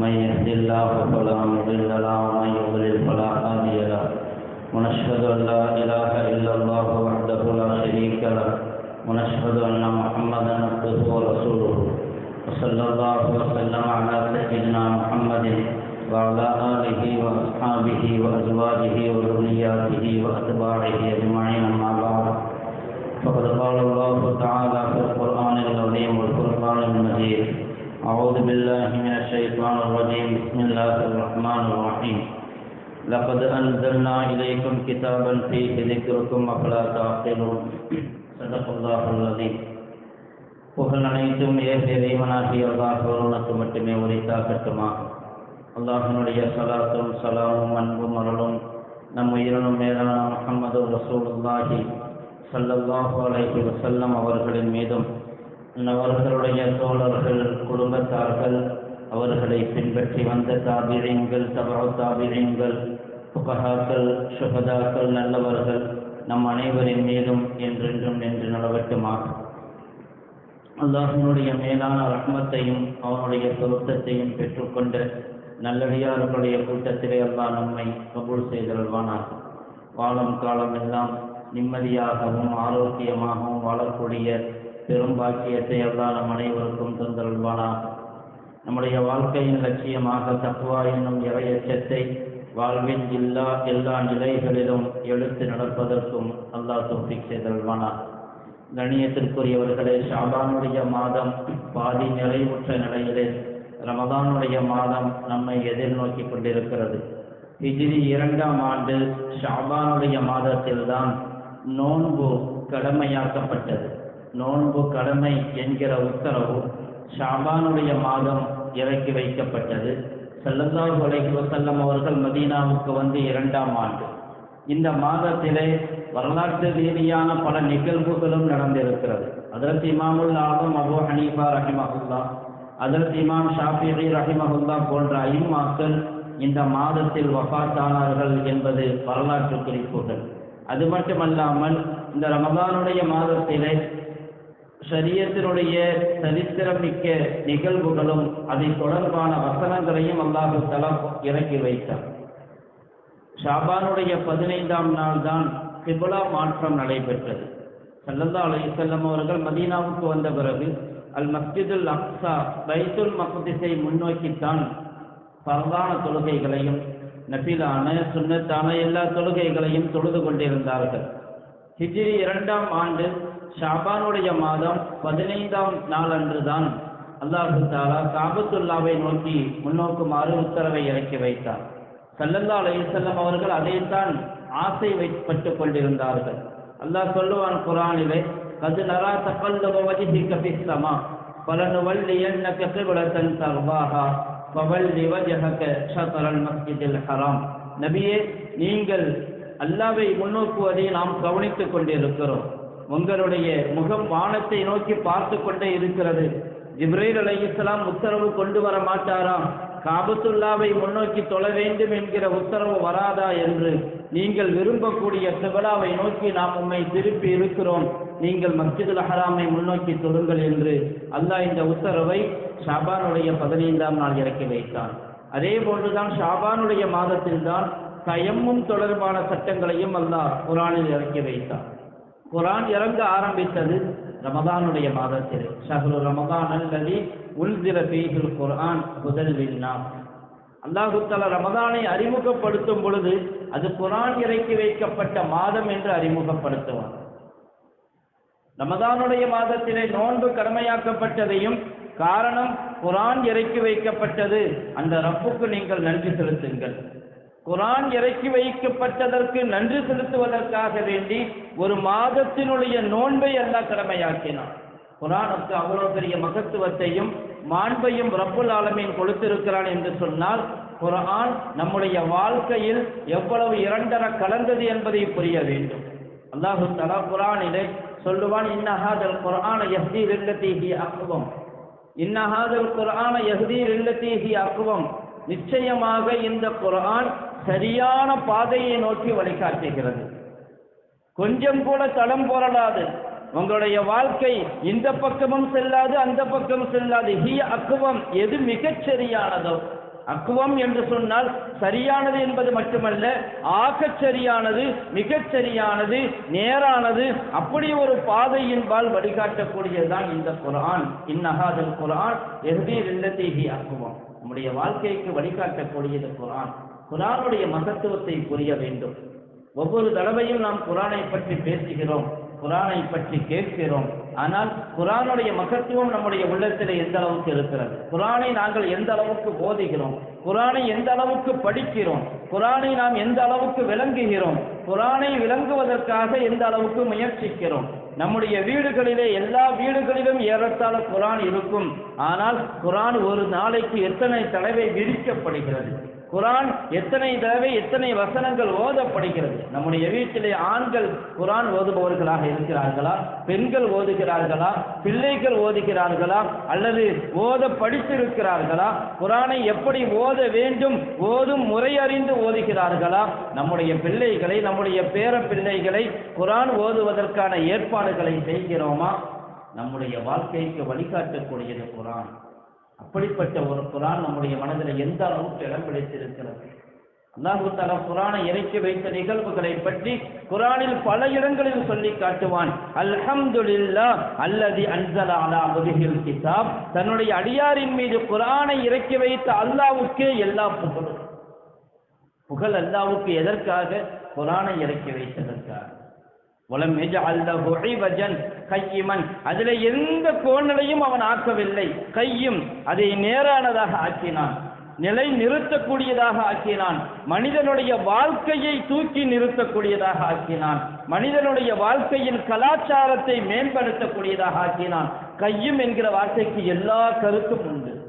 من يهد الله فلا مضل له، ومن يضلل فلا هادي له. ونشهد أن لا إله إلا الله وحده لا شريك له، ونشهد أن محمدا عبده ورسوله. وصلى الله وسلم على سيدنا محمد وعلى آله وأصحابه وأزواجه وذرياته وأتباعه أجمعين أما بعد. فقد قال الله تعالى في القرآن العظيم والفرقان المجيد. أعوذ بالله من الشيطان الرجيم بسم الله الرحمن الرحيم لقد أنزلنا إليكم كتابا فيه ذكركم أفلا تعقلون صدق الله العظيم புகழ் அனைத்தும் ஏக இறைவனாகிய அல்லாஹ் ஒருவனுக்கு மட்டுமே உரித்தாக்கட்டுமா அல்லாஹினுடைய சலாத்தும் சலாமும் அன்பும் அருளும் நம் உயிரினும் மேலான முகமது ரசூலுல்லாஹி ஸல்லல்லாஹு அலைஹி வஸல்லம் அவர்களின் மீதும் அவர்களுடைய தோழர்கள் குடும்பத்தார்கள் அவர்களை பின்பற்றி வந்த தாபிரியங்கள் தபா தாபிரியங்கள் புகஹாக்கள் சுகதாக்கள் நல்லவர்கள் நம் அனைவரின் மேலும் என்றென்றும் நின்று நிலவட்டுமாக அல்லாஹினுடைய மேலான ரஹ்மத்தையும் அவனுடைய பொருத்தத்தையும் பெற்றுக்கொண்ட நல்லடியார்களுடைய கூட்டத்திலே அல்லாஹ் நம்மை கபூல் செய்தல்வானார் வாழும் காலம் எல்லாம் நிம்மதியாகவும் ஆரோக்கியமாகவும் வாழக்கூடிய பெரும் பாக்கியத்தை அல்லாஹ் நம் அனைவருக்கும் தந்தருள்வானாக. நம்முடைய வாழ்க்கையின் லட்சியமாக தக்குவா என்னும் இறையச்சத்தை வாழ்வின் எல்லா எல்லா நிலைகளிலும் எழுத்து நடப்பதற்கும் அல்லாஹ் தோஃபிக் செய்தல்வானார் கணியத்திற்குரியவர்களே ஷாபானுடைய மாதம் பாதி நிறைவுற்ற நிலையிலே ரமதானுடைய மாதம் நம்மை எதிர்நோக்கி கொண்டிருக்கிறது. இஜிரி இரண்டாம் ஆண்டு ஷாபானுடைய மாதத்தில்தான் நோன்பு கடமையாக்கப்பட்டது. நோன்பு கடமை என்கிற உத்தரவு ஷாபானுடைய மாதம் இறக்கி வைக்கப்பட்டது. செல்லல்லாஹு அலைஹி வஸல்லம் அவர்கள் மதீனாவுக்கு வந்து இரண்டாம் ஆண்டு. இந்த மாதத்திலே வரலாற்று ரீதியான பல நிகழ்வுகளும் நடந்திருக்கிறது. அதற்கு இமாமுல் ஆலம் அபு ஹனீஃபா ரஹிமஹுல்லா அதற்கு இமாம் ஷாஃபி ரஹிமஹுல்லா போன்ற ஐம்மாக்கள் இந்த மாதத்தில் வஃத்தானார்கள் என்பது வரலாற்று குறிப்புகள். அது மட்டுமல்லாமல் இந்த ரமதானுடைய மாதத்திலே ஷரியத்தினுடைய சரித்திரமிக்க நிகழ்வுகளும் அதை தொடர்பான வசனங்களையும் அல்லாஹு தலா இறக்கி வைத்தார். ஷாபானுடைய பதினைந்தாம் நாள் தான் கிபுலா மாற்றம் நடைபெற்றது. சல்லல்லா அலையம் அவர்கள் மதீனாவுக்கு வந்த பிறகு அல் மஸ்ஜிதுல் அக்ஸா பைத்துல் மக்திஸை முன்னோக்கித்தான் பரவான தொழுகைகளையும் நபிலான சுண்ணத்தான எல்லா தொழுகைகளையும் தொழுது கொண்டிருந்தார்கள். ஹிஜ்ரி இரண்டாம் ஆண்டு ஷாபானுடைய மாதம் பதினைந்தாம் நாள் அன்றுதான் அல்லாஹு தாலா காபத்துல்லாவை நோக்கி முன்னோக்குமாறு உத்தரவை இறக்கி வைத்தார். சல்லல்லா அலையுசல்லம் அவர்கள் அதைத்தான் ஆசை வைப்பட்டு கொண்டிருந்தார்கள். அல்லாஹ் சொல்லுவான் குரானிலே கது நரா தக்கல்லவ வஜிஹிக பிஸ்ஸமா பலனுவல்லியன்னக கிப்லத்தன் தர்வாஹா ஃபவல்லி வஜஹக ஷத்ரல் மஸ்ஜிதில் ஹராம். நபியே நீங்கள் அல்லாவை முன்னோக்குவதை நாம் கவனித்துக் கொண்டிருக்கிறோம். உங்களுடைய முகம் வானத்தை நோக்கி பார்த்து கொண்டே இருக்கிறது. ஜிப்ரீல் அலை இஸ்லாம் உத்தரவு கொண்டு வர மாட்டாராம். காபத்துல்லாவை முன்னோக்கி தொழ வேண்டும் என்கிற உத்தரவு வராதா என்று. நீங்கள் விரும்பக்கூடிய சிவலாவை நோக்கி நாம் உம்மை திருப்பி இருக்கிறோம். நீங்கள் மஸ்ஜிதுல் அஹராமை முன்னோக்கி தொழுங்கள் என்று. அல்லாஹ் இந்த உத்தரவை ஷாபானுடைய பதினைந்தாம் நாள் இறக்கி வைத்தான். அதே போன்றுதான் ஷாபானுடைய மாதத்தில்தான் தயம்மும் தொடர்பான சட்டங்களையும் அல்லாஹ் குரானில் இறக்கி வைத்தான். குரான் இறங்க ஆரம்பித்தது ரமதானுடைய மாதத்தில். ஷஹ்ரு ரமதான் அல்லது உள்திர பீஹுல் குரான் முதல்வின்னா நாம். அல்லாஹுத்தல ரமதானை அறிமுகப்படுத்தும் பொழுது அது குரான் இறக்கி வைக்கப்பட்ட மாதம் என்று அறிமுகப்படுத்துவார் ரமதானுடைய மாதத்திலே நோன்பு கடமையாக்கப்பட்டதையும் காரணம் குரான் இறக்கி வைக்கப்பட்டது. அந்த ரப்புக்கு நீங்கள் நன்றி செலுத்துங்கள். குரான் இறக்கி வைக்கப்பட்டதற்கு நன்றி செலுத்துவதற்காக வேண்டி ஒரு மாதத்தினுடைய நோன்பை எல்லாம் கடமையாக்கினான். குரானுக்கு அவ்வளவு பெரிய மகத்துவத்தையும் மாண்பையும் ரப்புல் ஆலமீன் கொடுத்திருக்கிறான் என்று சொன்னால் குரான் நம்முடைய வாழ்க்கையில் எவ்வளவு இரண்டர கலந்தது என்பதை புரிய வேண்டும். அல்லாஹு தலா குரானிலே சொல்லுவான் இன்னஹாதல் குரான எஹ்தி லில்லதி அக்குவம் இன்னஹாதல் குரான எஹ்தி லில்லதி அக்குவம் நிச்சயமாக இந்த குரான் சரியான பாதையை நோக்கி வழிகாட்டுகிறது. கொஞ்சம் கூட தடம் போரலாது உங்களுடைய வாழ்க்கை இந்த பக்கமும் செல்லாது அந்த பக்கமும் செல்லாது. ஹி அக்குவம் எது மிகச் சரியானதோ. அக்குவம் என்று சொன்னால் சரியானது என்பது மட்டுமல்ல ஆகச் சரியானது மிகச் சரியானது நேரானது அப்படி ஒரு பாதையின்பால் வழிகாட்டக்கூடியதுதான் இந்த குரான் இன்னஹாதல் குரான் எஹ்தீர் ரெண்டத்தை ஹி அக்குவம் நம்முடைய வாழ்க்கைக்கு வழிகாட்டக்கூடியது குரான் குரானுடைய மகத்துவத்தை புரிய வேண்டும். ஒவ்வொரு தடவையும் நாம் குரானை பற்றி பேசுகிறோம் குரானை பற்றி கேட்கிறோம். ஆனால் குரானுடைய மகத்துவம் நம்முடைய உள்ளத்தில் எந்த அளவுக்கு இருக்கிறது? குரானை நாங்கள் எந்த அளவுக்கு போதுகிறோம் குரானை எந்த அளவுக்கு படிக்கிறோம்? குரானை நாம் எந்த அளவுக்கு விளங்குகிறோம்? குரானை விளங்குவதற்காக எந்த அளவுக்கு முயற்சிக்கிறோம்? நம்முடைய வீடுகளிலே எல்லா வீடுகளிலும் ஏறத்தாழ குரான் இருக்கும். ஆனால் குரான் ஒரு நாளைக்கு எத்தனை தடவை விரிக்கப்படுகிறது? குரான் எத்தனை தடவை எத்தனை வசனங்கள் ஓதப்படுகிறது? நம்முடைய வீட்டிலே ஆண்கள் குரான் ஓதுபவர்களாக இருக்கிறார்களா? பெண்கள் ஓதுகிறார்களா? பிள்ளைகள் ஓதுகிறார்களா? அல்லது ஓத படித்திருக்கிறார்களா? குரானை எப்படி ஓத வேண்டும்? ஓதும் முறை அறிந்து ஓதுகிறார்களா? நம்முடைய பிள்ளைகளை நம்முடைய பேர பிள்ளைகளை குரான் ஓதுவதற்கான ஏற்பாடுகளை செய்கிறோமா? நம்முடைய வாழ்க்கைக்கு வழிகாட்டக்கூடியது குரான். அப்படிப்பட்ட ஒரு குரான் நம்முடைய மனதில் எந்த அளவுக்கு இடம் பிடித்திருக்கிறது? அல்லாஹு தலா குரானை இறக்கி வைத்த நிகழ்வுகளை பற்றி குரானில் பல இடங்களில் சொல்லி காட்டுவான். அல்ஹம்துலில்லா அல்லதி அன்சல அலா முதுகில் கிதாப். தன்னுடைய அடியாரின் மீது குரானை இறக்கி வைத்த அல்லாவுக்கே எல்லா புகழும். புகழ் அல்லாவுக்கு எதற்காக? குரானை இறக்கி வைத்ததற்காக. உலம் வஜன் கையிமன். அதில் எந்த கோணலையும் அவன் ஆக்கவில்லை. கையும் அதை நேரானதாக ஆக்கினான். நிலை நிறுத்தக்கூடியதாக ஆக்கினான். மனிதனுடைய வாழ்க்கையை தூக்கி நிறுத்தக்கூடியதாக ஆக்கினான். மனிதனுடைய வாழ்க்கையின் கலாச்சாரத்தை மேம்படுத்தக்கூடியதாக ஆக்கினான். கையும் என்கிற வார்த்தைக்கு எல்லா கருத்தும் உண்டு.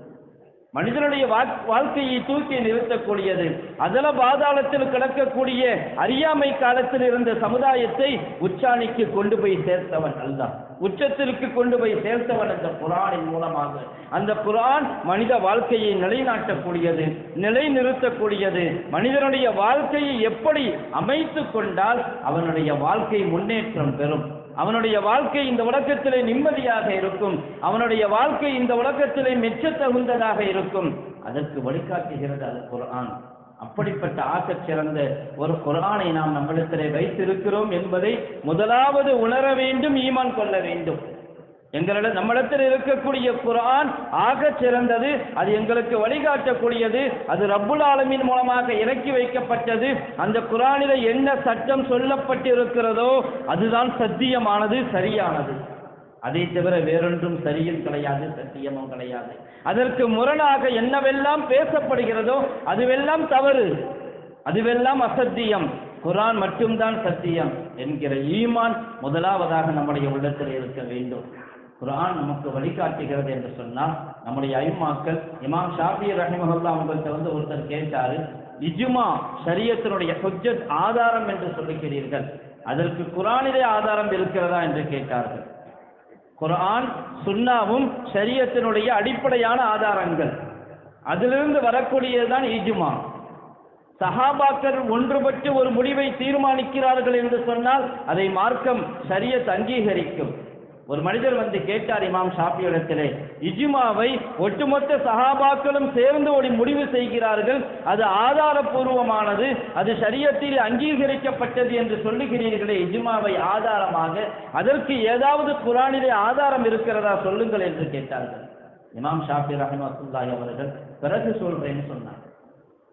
மனிதனுடைய வாழ்க்கையை தூக்கி நிறுத்தக்கூடியது. அதல பாதாளத்தில் கிடக்கக்கூடிய அறியாமை காலத்தில் இருந்த சமுதாயத்தை உச்சாணிக்கு கொண்டு போய் சேர்த்தவன் அல்லதான் உச்சத்திற்கு கொண்டு போய் சேர்த்தவன் அந்த குரானின் மூலமாக. அந்த குரான் மனித வாழ்க்கையை நிலைநாட்டக்கூடியது நிலை நிறுத்தக்கூடியது மனிதனுடைய வாழ்க்கையை எப்படி அமைத்து கொண்டால் அவனுடைய வாழ்க்கை முன்னேற்றம் பெறும். அவனுடைய வாழ்க்கை இந்த உலகத்திலே நிம்மதியாக இருக்கும். அவனுடைய வாழ்க்கை இந்த உலகத்திலே மெச்ச தகுந்ததாக இருக்கும். அதற்கு வழிகாட்டுகிறது அது குரான் அப்படிப்பட்ட ஆக்கச் சிறந்த ஒரு குரானை நாம் நம்மிடத்திலே வைத்திருக்கிறோம் என்பதை முதலாவது உணர வேண்டும் ஈமான் கொள்ள வேண்டும். எங்களிடம் நம்மிடத்தில் இருக்கக்கூடிய குரான் ஆக சிறந்தது அது எங்களுக்கு வழிகாட்டக்கூடியது அது ரப்புல் ஆலமின் மூலமாக இறக்கி வைக்கப்பட்டது. அந்த குரானில என்ன சட்டம் சொல்லப்பட்டிருக்கிறதோ அதுதான் சத்தியமானது சரியானது. அதை தவிர வேறொன்றும் சரியும் கிடையாது சத்தியமும் கிடையாது. அதற்கு முரணாக என்னவெல்லாம் பேசப்படுகிறதோ அதுவெல்லாம் தவறு. அதுவெல்லாம் அசத்தியம். குரான் மட்டும்தான் சத்தியம் என்கிற ஈமான் முதலாவதாக நம்முடைய உள்ளத்தில் இருக்க வேண்டும். குரான் நமக்கு வழிகாட்டுகிறது என்று சொன்னால் நம்முடைய ஐமாக்கள் இமாம் ஷாபி ரஹிமஹல்லா அவங்கள்ட்ட வந்து ஒருத்தர் கேட்டாரு இஜுமா சரியத்தினுடைய ஹொஜத் ஆதாரம் என்று சொல்லுகிறீர்கள் அதற்கு குரானிலே ஆதாரம் இருக்கிறதா என்று கேட்டார்கள். குரான் சுன்னாவும் சரியத்தினுடைய அடிப்படையான ஆதாரங்கள். அதிலிருந்து வரக்கூடியதுதான் இஜுமா. சஹாபாக்கள் ஒன்றுபட்டு ஒரு முடிவை தீர்மானிக்கிறார்கள் என்று சொன்னால் அதை மார்க்கம் சரியத் அங்கீகரிக்கும். ஒரு மனிதர் வந்து கேட்டார் இமாம் ஷாஃபியிடத்திலே இஜுமாவை ஒட்டுமொத்த சகாபாக்களும் சேர்ந்து ஒரு முடிவு செய்கிறார்கள் அது ஆதாரபூர்வமானது அது சரியத்தில் அங்கீகரிக்கப்பட்டது என்று சொல்லுகிறீர்களே இஜுமாவை ஆதாரமாக அதற்கு ஏதாவது குரானிலே ஆதாரம் இருக்கிறதா சொல்லுங்கள் என்று கேட்டார்கள். இமாம் ஷாஃபி ரஹமத்துல்லாஹி அவர்கள் பிறகு சொல்றேன்னு சொன்னார்.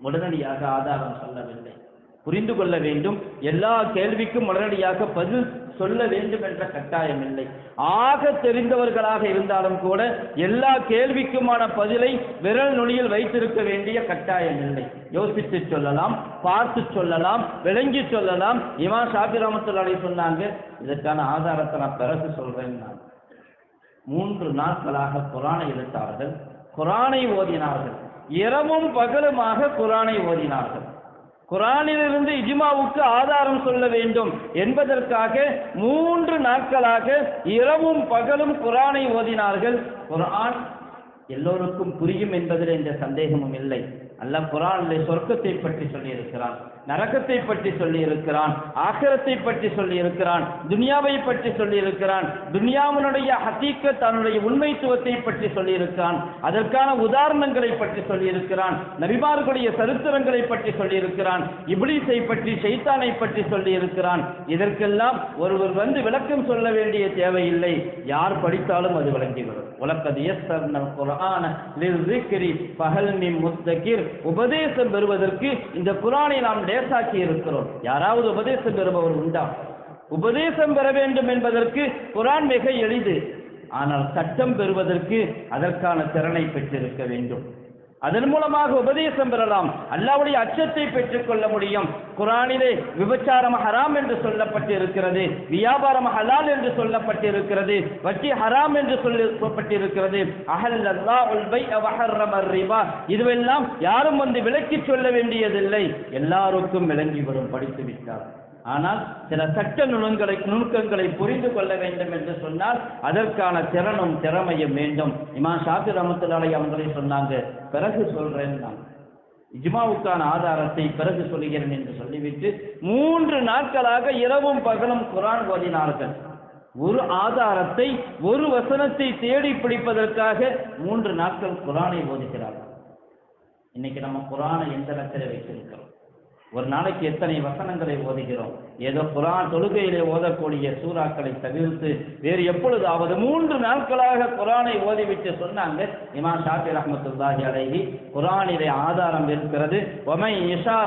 உடனடியாக ஆதாரம் சொல்லவில்லை. புரிந்து கொள்ள வேண்டும். எல்லா கேள்விக்கும் உடனடியாக பதில் சொல்ல வேண்டும் என்ற கட்டாயம் இல்லை. ஆக தெரிந்தவர்களாக இருந்தாலும் கூட எல்லா கேள்விக்குமான பதிலை விரல் நுனியில் வைத்திருக்க வேண்டிய கட்டாயம் இல்லை. யோசித்து சொல்லலாம் பார்த்து சொல்லலாம் விளங்கி சொல்லலாம். இமா ஷாபி ரமத்துல்லாடி சொன்னாங்க இதற்கான ஆதாரத்தை நான் பிறகு சொல்றேன் நான். மூன்று நாட்களாக குரானை எழுத்தார்கள் குரானை ஓதினார்கள். இரவும் பகலுமாக குரானை ஓதினார்கள். குரானிலிருந்து இஜ்மாவுக்கு ஆதாரம் சொல்ல வேண்டும் என்பதற்காக மூன்று நாட்களாக இரவும் பகலும் குரானை ஓதினார்கள். குரான் எல்லோருக்கும் புரியும் என்பதில் எந்த சந்தேகமும் இல்லை. அல்லாஹ் குரானிலே சொர்க்கத்தை பற்றி சொல்லியிருக்கிறான் நரகத்தை பற்றி சொல்லியிருக்கிறான் ஆக்கிரத்தை பற்றி சொல்லியிருக்கிறான் துனியாவை பற்றி சொல்லியிருக்கிறான் துனியாவினுடைய ஹத்தீக்க தன்னுடைய உண்மைத்துவத்தை பற்றி சொல்லியிருக்கிறான் அதற்கான உதாரணங்களை பற்றி சொல்லியிருக்கிறான் நபிமார்களுடைய சரித்திரங்களை பற்றி சொல்லியிருக்கிறான் இப்லீஸை பற்றி ஷைத்தானை பற்றி சொல்லியிருக்கிறான். இதற்கெல்லாம் ஒருவர் வந்து விளக்கம் சொல்ல வேண்டிய தேவையில்லை. யார் படித்தாலும் அது விளங்கிவிடும். உலகது எஸ்தர்னல் குரான பகல் மிம் முத்தகிர் உபதேசம் பெறுவதற்கு இந்த குரானை நாம் லேசாக்கி இருக்கிறோம். யாராவது உபதேசம் பெறுபவர் உண்டா? உபதேசம் பெற வேண்டும் என்பதற்கு குரான் மிக எளிது. ஆனால் சட்டம் பெறுவதற்கு அதற்கான திறனை பெற்றிருக்க வேண்டும். அதன் மூலமாக உபதேசம் பெறலாம். அல்லாவுடைய அச்சத்தை பெற்றுக்கொள்ள முடியும். குரானிலே விபச்சாரம் ஹராம் என்று சொல்லப்பட்டிருக்கிறது வியாபாரம் ஹலால் என்று சொல்லப்பட்டிருக்கிறது வட்டி ஹராம் என்று சொல்லப்பட்டிருக்கிறது. அஹல் இதுவெல்லாம் யாரும் வந்து விளக்கி சொல்ல வேண்டியதில்லை. எல்லாருக்கும் விளங்கி வரும் படித்து விட்டார் ஆனால் சில சட்ட நுணுங்களை நுணுக்கங்களை புரிந்து கொள்ள வேண்டும் என்று சொன்னால் அதற்கான திறனும் திறமையும் வேண்டும். இமா ஷாஃபி ரமத்துலாலை அவங்களே சொன்னாங்க பிறகு சொல்றேன் நான். இஜ்மாவுக்கான ஆதாரத்தை பிறகு சொல்லுகிறேன் என்று சொல்லிவிட்டு மூன்று நாட்களாக இரவும் பகலும் குரான் ஓதினார்கள். ஒரு ஆதாரத்தை ஒரு வசனத்தை தேடி பிடிப்பதற்காக மூன்று நாட்கள் குரானை ஓதுகிறார்கள். இன்னைக்கு நம்ம குரானை எந்த இடத்துல வைத்திருக்கிறோம்? ஒரு நாளைக்கு எத்தனை வசனங்களை ஓதுகிறோம்? ஏதோ குரான் தொழுகையிலே ஓதக்கூடிய சூறாக்களை தவிர்த்து வேறு எப்பொழுதாவது மூன்று நாட்களாக குரானை ஓதிவிட்டு சொன்னாங்க இமா ஷாஃபி ரஹமத்துல்லாஹி அலைஹி குரானிலே ஆதாரம் இருக்கிறது. ஒமை இஷா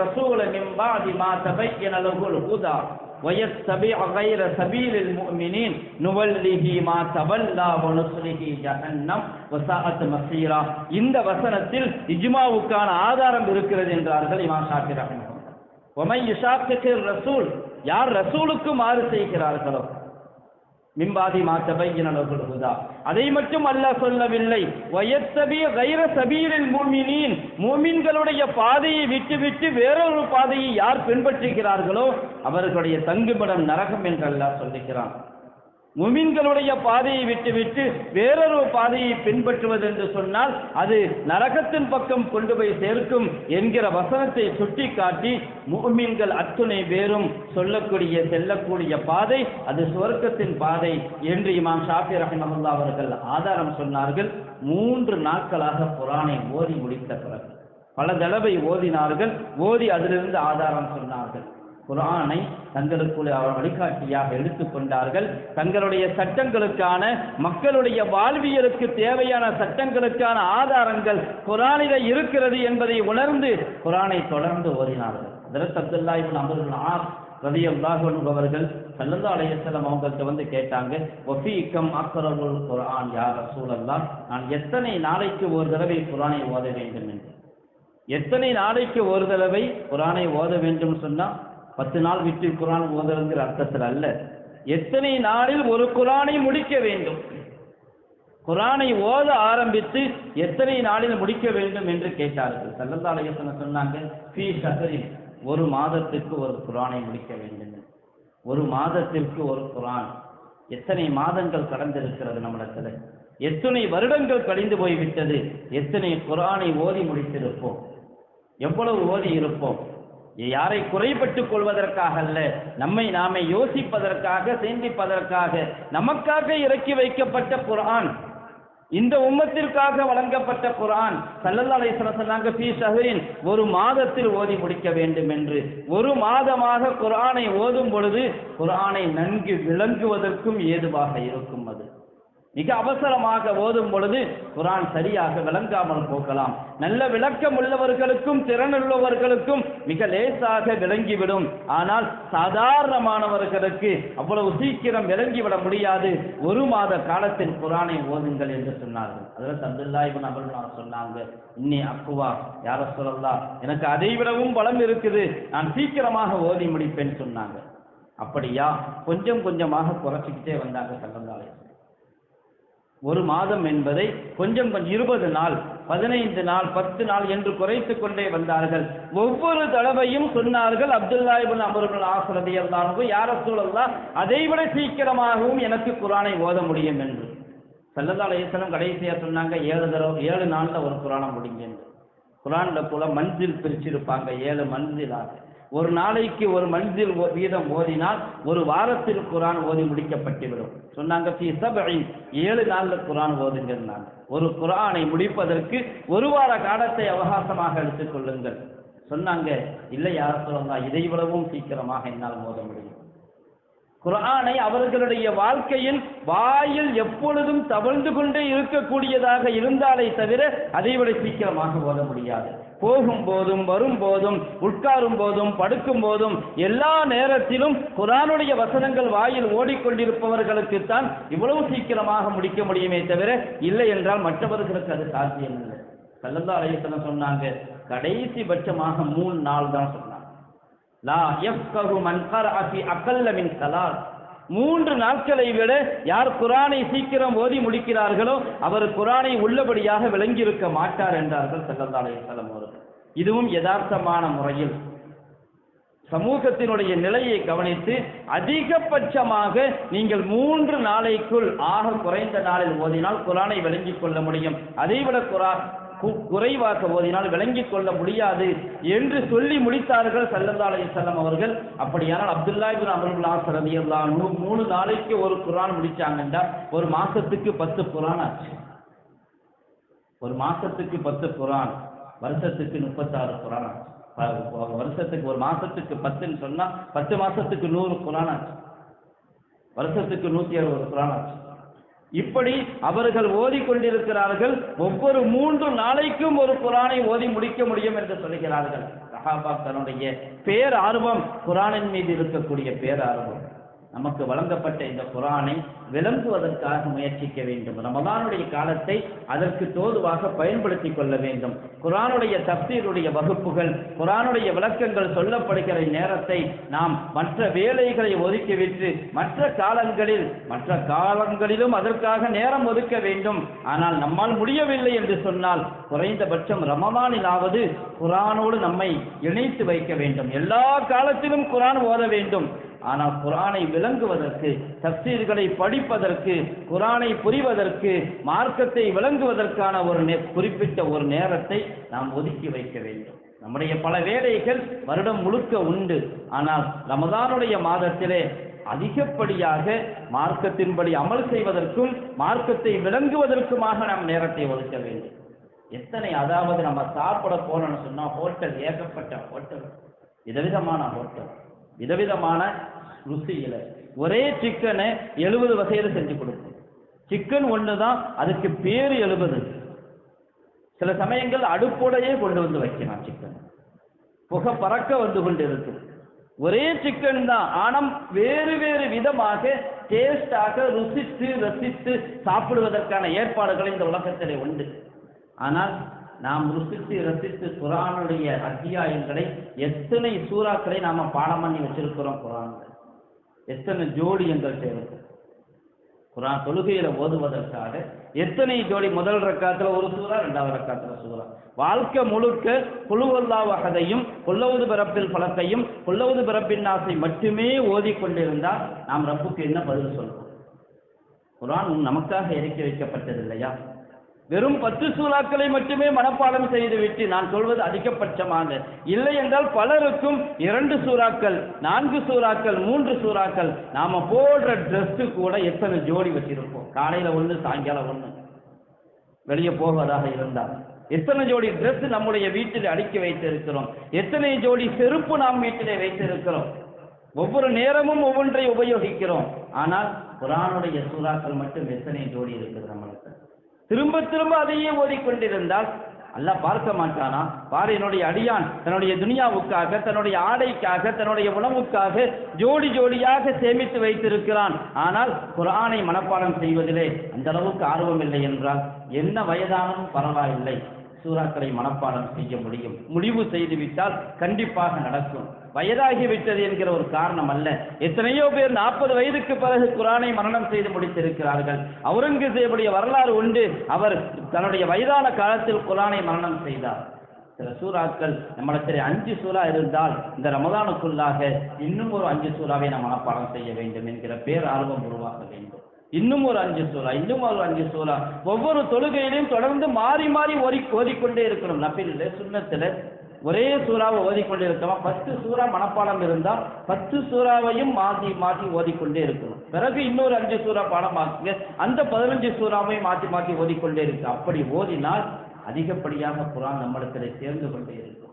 ரசூல மின் பாதி மா தபையன லஹுல் ஹுதா. ويتبع غير سبيل المؤمنين نوله ما تولى ونصله جهنم وساءت مصيرا இந்த வசனத்தில் இஜ்மாவுக்கான ஆதாரம் இருக்கிறது என்றார்கள் இமாம் ஷாஃபி ரஹ்மத்துல்லாஹி ஒமை இஷாக்கிர் ரசூல் யார் ரசூலுக்கு மாறு செய்கிறார்களோ மிம்பாதி மாத்தபையினகுதா அதை மட்டும் அல்லாஹ் சொல்லவில்லை. வயத்தபி கைர சபீரில் மூமினின். மூமின்களுடைய பாதையை விட்டுவிட்டு வேறொரு பாதையை யார் பின்பற்றுகிறார்களோ அவர்களுடைய தங்குமிடம் நரகம் என்று அல்லாஹ் சொல்லுகிறான். முமின்களுடைய பாதையை விட்டுவிட்டு வேறொரு பாதையை பின்பற்றுவது என்று சொன்னால் அது நரகத்தின் பக்கம் கொண்டு போய் சேர்க்கும் என்கிற வசனத்தை சுட்டிக்காட்டி முமின்கள் அத்துணை பேரும் சொல்லக்கூடிய செல்லக்கூடிய பாதை அது சுவர்க்கத்தின் பாதை என்று இமாம் ஷாஃபி ரஹிமஹுல்லா அவர்கள் ஆதாரம் சொன்னார்கள். மூன்று நாட்களாக புராணை ஓதி முடித்த பிறகு பல தடவை ஓதினார்கள். ஓதி அதிலிருந்து ஆதாரம் சொன்னார்கள். குரானை தங்களுக்குள்ள வழிகாட்டியாக எடுத்துக்கொண்டார்கள் தங்களுடைய சட்டங்களுக்கான மக்களுடைய வாழ்வியலுக்கு தேவையான சட்டங்களுக்கான ஆதாரங்கள் குரானில இருக்கிறது என்பதை உணர்ந்து குரானை தொடர்ந்து ஓதினார்கள். அதற்கு அப்துல்லா ஆர் அவர்கள் சல்லல்லாஹு அலைஹி அவங்கள்ட்ட வந்து கேட்டாங்க ஒஃபீக்கம் அக்ரவுல் குரான் யார் சூழல்லாம் நான் எத்தனை நாளைக்கு ஒரு தடவை குரானை ஓத வேண்டும்? என்று. எத்தனை நாளைக்கு ஒரு தடவை குரானை ஓத வேண்டும் சொன்னா பத்து நாள் விட்டு குரான் ஓதுங்கிற அர்த்தத்தில் அல்ல. எத்தனை நாளில் ஒரு குரானை முடிக்க வேண்டும்? குரானை ஓத ஆரம்பித்து எத்தனை நாளில் முடிக்க வேண்டும் என்று கேட்டார்கள். சல்லல்லா சொன்னாங்க ஃபீ ஷஹரின். ஒரு மாதத்திற்கு ஒரு குரானை முடிக்க வேண்டும். ஒரு மாதத்திற்கு ஒரு குரான். எத்தனை மாதங்கள் கடந்திருக்கிறது நம்மிடத்தில்? எத்தனை வருடங்கள் கழிந்து போய்விட்டது? எத்தனை குரானை ஓதி முடித்திருப்போம்? எவ்வளவு ஓதி இருப்போம்? யாரை குறைபட்டுக் கொள்வதற்காக அல்ல நம்மை நாமே யோசிப்பதற்காக சிந்திப்பதற்காக நமக்காக இறக்கி வைக்கப்பட்ட குரான் இந்த உம்மத்திற்காக வழங்கப்பட்ட குரான் சல்லல்லா அலைஹி பி ஃபீ ஷஹரின் ஒரு மாதத்தில் ஓதி முடிக்க வேண்டும் என்று. ஒரு மாதமாக குரானை ஓதும் பொழுது குரானை நன்கு விளங்குவதற்கும் ஏதுவாக இருக்கும். மிக அவசரமாக ஓதும் பொழுது குரான் சரியாக விளங்காமல் போகலாம். நல்ல விளக்கம் உள்ளவர்களுக்கும் திறனுள்ளவர்களுக்கும் மிக லேசாக விளங்கிவிடும். ஆனால் சாதாரணமானவர்களுக்கு அவ்வளவு சீக்கிரம் விளங்கிவிட முடியாது. ஒரு மாத காலத்தில் குரானை ஓதுங்கள் என்று சொன்னார்கள். அதில் சந்துல்லா அவர்கள் சொன்னாங்க இன்னி அக்குவா யார சொல்லலாம் எனக்கு அதை விடவும் பலம் இருக்குது. நான் சீக்கிரமாக ஓதி முடிப்பேன் சொன்னாங்க. அப்படியா? கொஞ்சம் கொஞ்சமாக குறைச்சிக்கிட்டே வந்தாங்க சல்லல்லாஹு ஒரு மாதம் என்பதை கொஞ்சம் கொஞ்சம் இருபது நாள் பதினைந்து நாள் பத்து நாள் என்று குறைத்து கொண்டே வந்தார்கள். ஒவ்வொரு தடவையும் சொன்னார்கள் அப்துல்லா இபின் அமருபின் ஆசிரதி அல்லாஹு யார சூழல்லா அதைவிட சீக்கிரமாகவும் எனக்கு குரானை ஓத முடியும் என்று. செல்லதா அலையம் கடைசியாக சொன்னாங்க ஏழு தடவை ஏழு நாளில் ஒரு குரானை முடிங்க என்று. குரானில் போல மஞ்சள் பிரிச்சிருப்பாங்க ஏழு மன்சிலாக ஒரு நாளைக்கு ஒரு மனிதர் ஓ- வீதம் ஓதினால் ஒரு வாரத்தில் குரான் ஓதி முடிக்கப்பட்டுவிடும். சொன்னாங்க ஏழு நாளில் குரான் ஓதுங்கிறாங்க ஒரு குரானை முடிப்பதற்கு ஒரு வார காலத்தை அவகாசமாக எடுத்துக்கொள்ளுங்கள் சொன்னாங்க இல்லை யார் சொல்லலாம் இதை விடவும் சீக்கிரமாக என்னால் மோத முடியும். குரானை அவர்களுடைய வாழ்க்கையில் வாயில் எப்பொழுதும் தவழ்ந்து கொண்டே இருக்கக்கூடியதாக இருந்தாலே தவிர அதைவிட சீக்கிரமாக ஓத முடியாது. போகும் போதும் வரும் போதும் உட்காரும் போதும் படுக்கும் போதும் எல்லா நேரத்திலும் குரானுடைய வசனங்கள் வாயில் ஓடிக்கொண்டிருப்பவர்களுக்குத்தான் இவ்வளவு சீக்கிரமாக முடிக்க முடியுமே தவிர இல்லை என்றால் மற்றவர்களுக்கு அது சாத்தியமில்லை. கல்லந்தா அலைஹிஸ்ஸலாம் சொன்னாங்க கடைசி பட்சமாக மூணு நாள் தான் சொன்னாங்க. லா எஃப்கஹு மன்கர் அஃபி ஃபி மின் மூன்று நாட்களை விட யார் குரானை சீக்கிரம் ஓதி முடிக்கிறார்களோ அவர் குரானை உள்ளபடியாக விளங்கியிருக்க மாட்டார் என்றார்கள் ஸல்லல்லாஹு அலைஹி அவர்கள். இதுவும் யதார்த்தமான முறையில். சமூகத்தினுடைய நிலையை கவனித்து அதிகபட்சமாக நீங்கள் மூன்று நாளைக்குள் ஆக குறைந்த நாளில் ஓதினால் குரானை விளங்கிக் கொள்ள முடியும். அதைவிட குரா குறைவாக ஓதினால் விளங்கிக் கொள்ள முடியாது என்று சொல்லி முடித்தார்கள் சல்லல்லா அலைஹிஸ்ஸலாம் அவர்கள். அப்படியானால் அப்துல்லா இப்னு அமருல் ஆஸ் மூணு நாளைக்கு ஒரு குரான் முடிச்சாங்கன்னா ஒரு மாசத்துக்கு பத்து குரான் ஆச்சு. ஒரு மாசத்துக்கு பத்து குரான் வருஷத்துக்கு முப்பத்தாறு குரான் ஆச்சு. வருஷத்துக்கு ஒரு மாசத்துக்கு பத்துன்னு சொன்னா பத்து மாசத்துக்கு நூறு குரான் ஆச்சு. வருஷத்துக்கு நூத்தி அறுபது குரான் ஆச்சு. இப்படி அவர்கள் ஓதிக்கொண்டிருக்கிறார்கள். ஒவ்வொரு மூன்று நாளைக்கும் ஒரு குரானை ஓதி முடிக்க முடியும் என்று சொல்கிறார்கள். சஹாபா தன்னுடைய பேர் ஆர்வம் குரானின் மீது இருக்கக்கூடிய பேரார்வம் நமக்கு வழங்கப்பட்ட இந்த குரானை விளங்குவதற்காக முயற்சிக்க வேண்டும். ரமதானுடைய காலத்தை அதற்கு தோதுவாக பயன்படுத்திக் கொள்ள வேண்டும். குரானுடைய தப்தீருடைய வகுப்புகள் குரானுடைய விளக்கங்கள் சொல்லப்படுகிற நேரத்தை நாம் மற்ற வேலைகளை ஒதுக்கிவிட்டு மற்ற காலங்களில் மற்ற காலங்களிலும் அதற்காக நேரம் ஒதுக்க வேண்டும். ஆனால் நம்மால் முடியவில்லை என்று சொன்னால் குறைந்தபட்சம் ரமதானிலாவது குரானோடு நம்மை இணைத்து வைக்க வேண்டும். எல்லா காலத்திலும் குரான் ஓத வேண்டும். ஆனால் குரானை விளங்குவதற்கு தப்சீர்களை படிப்பதற்கு குரானை புரிவதற்கு மார்க்கத்தை விளங்குவதற்கான ஒரு நே- குறிப்பிட்ட ஒரு நேரத்தை நாம் ஒதுக்கி வைக்க வேண்டும். நம்முடைய பல வேலைகள் வருடம் முழுக்க உண்டு. ஆனால் ரமதானுடைய மாதத்திலே அதிகப்படியாக மார்க்கத்தின்படி அமல் செய்வதற்கும் மார்க்கத்தை விளங்குவதற்குமாக நாம் நேரத்தை ஒதுக்க வேண்டும். எத்தனை அதாவது நம்ம சாப்பிட போனோம்னு சொன்னால் ஹோட்டல் ஏகப்பட்ட ஹோட்டல் விதவிதமான ஹோட்டல் விதவிதமான ருசியில் ஒரே சிக்கனை எழுபது வகையில் செஞ்சு கொடுக்கும் சிக்கன் ஒன்று தான் அதுக்கு பேர் எழுபது. சில சமயங்கள் அடுப்போடையே கொண்டு வந்து வைக்கலாம் சிக்கன் புகை பறக்க வந்து கொண்டு இருக்கும் ஒரே சிக்கன் தான் ஆனால் வேறு வேறு விதமாக டேஸ்டாக ருசித்து ரசித்து சாப்பிடுவதற்கான ஏற்பாடுகள் இந்த உலகத்திலே உண்டு. ஆனால் நாம் ருசித்து ரசித்து குரானுடைய அத்தியாயங்களை எத்தனை சூறாக்களை நாம பாடம் பண்ணி வச்சிருக்கிறோம் குரான்கள் எத்தனை ஜோடி எங்கள்கிட்ட தேவை குரான் தொழுகையில ஓதுவதற்காக எத்தனை ஜோடி? முதல் ரக்காத்துல ஒரு சூறா ரெண்டாவது ரக்காத்துல சூறா. வாழ்க்கை முழுக்க குழுவல்லா வகதையும் கொல்லவது பிறப்பில் பலத்தையும் கொல்லவது பிறப்பின் ஆசை மட்டுமே ஓதிக்கொண்டிருந்தால் நாம் ரப்புக்கு என்ன பதில் சொல்லுவோம் குரான் நமக்காக இறக்கி வைக்கப்பட்டது இல்லையா வெறும் பத்து சூறாக்களை மட்டுமே மனப்பாடம் செய்துவிட்டு நான் சொல்வது அதிகபட்சமாக. இல்லை என்றால் பலருக்கும் இரண்டு சூறாக்கள் நான்கு சூறாக்கள் மூன்று சூறாக்கள் நாம போடுற ட்ரெஸ்ஸு கூட எத்தனை ஜோடி வச்சிருப்போம்? காலையில ஒன்று சாயங்காலம் ஒன்று வெளியே போவதாக இருந்தால். எத்தனை ஜோடி ட்ரெஸ் நம்முடைய வீட்டில் அடுக்கி வைத்திருக்கிறோம்? எத்தனை ஜோடி செருப்பு நாம் வீட்டிலே வைத்திருக்கிறோம்? ஒவ்வொரு நேரமும் ஒவ்வொன்றை உபயோகிக்கிறோம். ஆனால் குரானுடைய சூறாக்கள் மட்டும் எத்தனை ஜோடி இருக்குது நம்மளுக்கு? திரும்ப திரும்ப அதையே ஓதிக்கொண்டிருந்தால் அல்ல பார்க்க மாட்டானா? பாரு என்னுடைய அடியான் தன்னுடைய துனியாவுக்காக தன்னுடைய ஆடைக்காக தன்னுடைய உணவுக்காக ஜோடி ஜோடியாக சேமித்து வைத்திருக்கிறான். ஆனால் குரானை மனப்பாடம் செய்வதிலே அந்த அளவுக்கு ஆர்வம் இல்லை என்றால் என்ன வயதானும் பரவாயில்லை. சூறாக்களை மனப்பாடம் செய்ய முடியும். முடிவு செய்துவிட்டால் கண்டிப்பாக நடக்கும். வயதாகிவிட்டது என்கிற ஒரு காரணம் அல்ல. எத்தனையோ பேர் நாற்பது வயதுக்கு பிறகு குரானை மரணம் செய்து முடித்திருக்கிறார்கள். அவுரங்கசேபுடைய வரலாறு உண்டு. அவர் தன்னுடைய வயதான காலத்தில் குரானை மரணம் செய்தார். சில சூறாக்கள் நம்மிடத்தில் அஞ்சு சூறா இருந்தால் இந்த ரமதானுக்குள்ளாக இன்னும் ஒரு அஞ்சு சூறாவை நாம் மனப்பாடம் செய்ய வேண்டும் என்கிற பேர் ஆர்வம் உருவாக்க வேண்டும். இன்னும் ஒரு அஞ்சு சூறா இன்னும் ஒரு அஞ்சு சூறா. ஒவ்வொரு தொழுகையிலையும் தொடர்ந்து மாறி மாறி ஓதி ஓதிக்கொண்டே இருக்கணும். நப்பில சுண்ணத்தில் ஒரே சூறாவை ஓதிக்கொண்டே இருக்கணும். பத்து சூறா மனப்பாடம் இருந்தால் பத்து சூறாவையும் மாற்றி மாற்றி ஓதிக்கொண்டே இருக்கணும். பிறகு இன்னொரு அஞ்சு சூறா பாடமாக்குங்க. அந்த பதினஞ்சு சூறாவையும் மாற்றி மாற்றி ஓதிக்கொண்டே இருக்கு அப்படி ஓதினால் அதிகப்படியாக குரான் நம்மிடத்தில் சேர்ந்து கொண்டே இருக்கும்.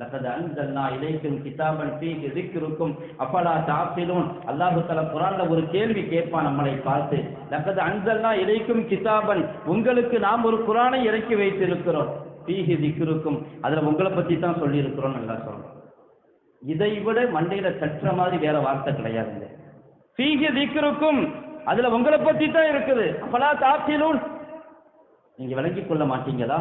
லக்கது அன்சல்னா இலைக்கும் கிதாபன் ஃபீஹி ذிக்ருக்கும் அஃபலா தஅக்கிலூன் அல்லாஹ் தஆலா குர்ஆன்ல ஒரு கேள்வி கேட்பான் நம்மளை பார்த்து. லக்கது அன்சல்னா இலைக்கும் கிதாபன் உங்களுக்கு நாம் ஒரு குர்ஆனை இறக்கி வைத்திருக்கிறோம். ஃபீஹி ذிக்ருக்கும் அதுல உங்களை பத்தி தான் சொல்லி இருக்கிறோம் நல்லா சொல்றோம் இதை விட மண்டையில தட்டுற மாதிரி வேற வார்த்தை கிடையாது ஃபீஹி ذிக்ருக்கும் அதுல உங்களை பத்தி தான் இருக்குது. அஃபலா தஅக்கிலூன் நீங்க விளங்கிக் கொள்ள மாட்டீங்களா?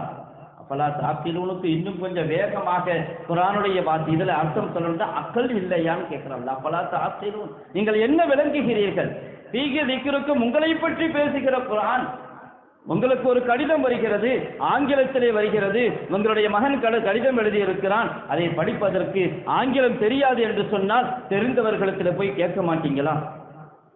பலா தாக்கிலுவனுக்கு இன்னும் கொஞ்சம் வேகமாக குரானுடைய வார்த்தை இதுல அர்த்தம் சொல்லணும்னா அக்கல் இல்லையான்னு கேட்கிறாங்க அப்பலா தாக்கிலூன் நீங்கள் என்ன விளங்குகிறீர்கள்? தீக திக்கிருக்கும் உங்களை பற்றி பேசுகிற குரான் உங்களுக்கு ஒரு கடிதம் வருகிறது ஆங்கிலத்திலே வருகிறது உங்களுடைய மகன் கடு கடிதம் எழுதியிருக்கிறான் அதை படிப்பதற்கு ஆங்கிலம் தெரியாது என்று சொன்னால் தெரிந்தவர்களிடத்தில் போய் கேட்க மாட்டீங்களா?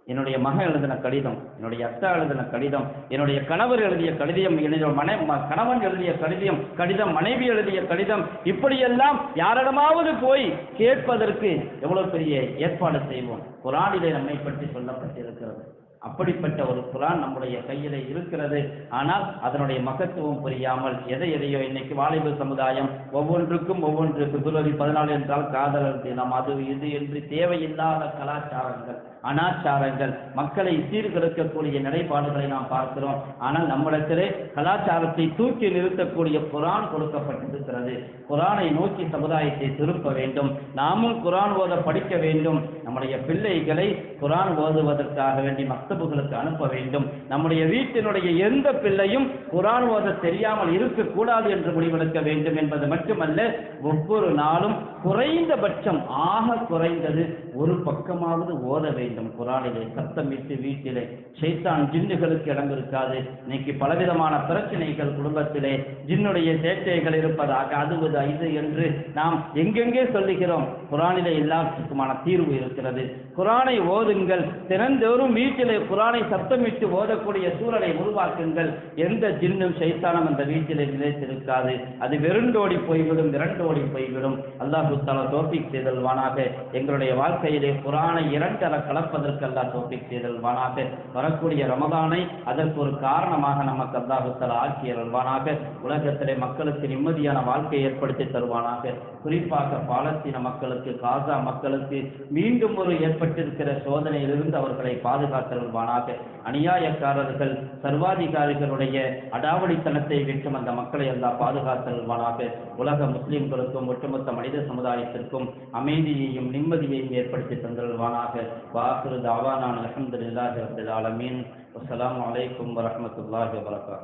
என்னுடைய மகன் எழுதின கடிதம் என்னுடைய அத்தா எழுதின கடிதம் என்னுடைய கணவர் எழுதிய கடிதம் என்னுடைய மனை ம- கணவன் எழுதிய கடிதம் கடிதம் மனைவி எழுதிய கடிதம் இப்படியெல்லாம் யாரிடமாவது போய் கேட்பதற்கு எவ்வளவு பெரிய ஏற்பாடு செய்வோம்? குரானிலே நம்மை பற்றி சொல்லப்பட்டிருக்கிறது. அப்படிப்பட்ட ஒரு குரான் நம்முடைய கையிலே இருக்கிறது. ஆனால் அதனுடைய மகத்துவம் புரியாமல் எதை எதையோ இன்னைக்கு வாலிப சமுதாயம் ஒவ்வொன்றுக்கும் ஒவ்வொன்று பிப்ரவரி பதினாலு என்றால் காதலர் தினம் அது இது என்று தேவையில்லாத கலாச்சாரங்கள். அனாச்சாரங்கள். மக்களை சீர்கெடுக்கக்கூடிய நிலைப்பாடுகளை நாம் பார்க்கிறோம். ஆனால் நம்மிடத்திலே கலாச்சாரத்தை தூக்கி நிறுத்தக்கூடிய குரான் கொடுக்கப்பட்டிருக்கிறது. குரானை நோக்கி சமுதாயத்தை திருப்ப வேண்டும். நாமும் குரான் ஓத படிக்க வேண்டும். நம்முடைய பிள்ளைகளை குரான் ஓதுவதற்காக வேண்டி மக்தபுகளுக்கு அனுப்ப வேண்டும். நம்முடைய வீட்டினுடைய எந்த பிள்ளையும் குரான் ஓத தெரியாமல் இருக்கக்கூடாது என்று முடிவெடுக்க வேண்டும் என்பது மட்டுமல்ல ஒவ்வொரு நாளும் குறைந்தபட்சம் ஆக குறைந்தது. ஒரு பக்கமாவது ஓத வேண்டும் குரானிலே சத்தமிட்டு வீட்டிலே. ஷைத்தான் ஜின்னுகளுக்கு இடம் இருக்காது இன்னைக்கு பலவிதமான பிரச்சனைகள் குடும்பத்திலே. ஜின்னுடைய சேட்டைகள் இருப்பதாக அது இது என்று நாம் எங்கெங்கே சொல்லுகிறோம். குரானிலே எல்லாத்துக்குமான தீர்வு இருக்கிறது. குரானை ஓதுங்கள். தினந்தோறும் வீட்டிலே குரானை சத்தமிட்டு ஓதக்கூடிய சூழலை உருவாக்குங்கள். எந்த ஜின்னும் சைத்தானம் அந்த வீட்டிலே நிலைத்திருக்காது. அது வெருண்டோடி போய்விடும் விரண்டோடி போய்விடும். அல்லாஹு தஆலா தோப்பிக் செய்தல்வானாக. எங்களுடைய வாழ்க்கை வாழ்க்கையிலே குரானை இரண்டர கலப்பதற்கு அல்லா தோப்பிக் செய்தல்வானாக. வரக்கூடிய ரமதானை அதற்கு ஒரு காரணமாக நமக்கு அல்லாஹு ஆக்கியல்வானாக உலகத்திலே மக்களுக்கு நிம்மதியான வாழ்க்கை ஏற்படுத்தி தருவானாக. குறிப்பாக பாலஸ்தீன மக்களுக்கு காசா மக்களுக்கு மீண்டும் ஒரு ஏற்பட்டிருக்கிற சோதனையிலிருந்து அவர்களை பாதுகாத்தல்வானாக அநியாயக்காரர்கள் சர்வாதிகாரிகளுடைய அடாவடித்தனத்தை விட்டும் அந்த மக்களை எல்லாம் பாதுகாத்தல்வானாக உலக முஸ்லிம்களுக்கும் ஒட்டுமொத்த மனித சமுதாயத்திற்கும் அமைதியையும் நிம்மதியையும் ஏற்படுத்தி தந்தல்வானாக வாசுரு தாவானான் அலமதுல்லாஹி ரபில் ஆலமீன். அஸ்லாம் வலைக்கம் வரமத்துல்லாஹி வரகாத்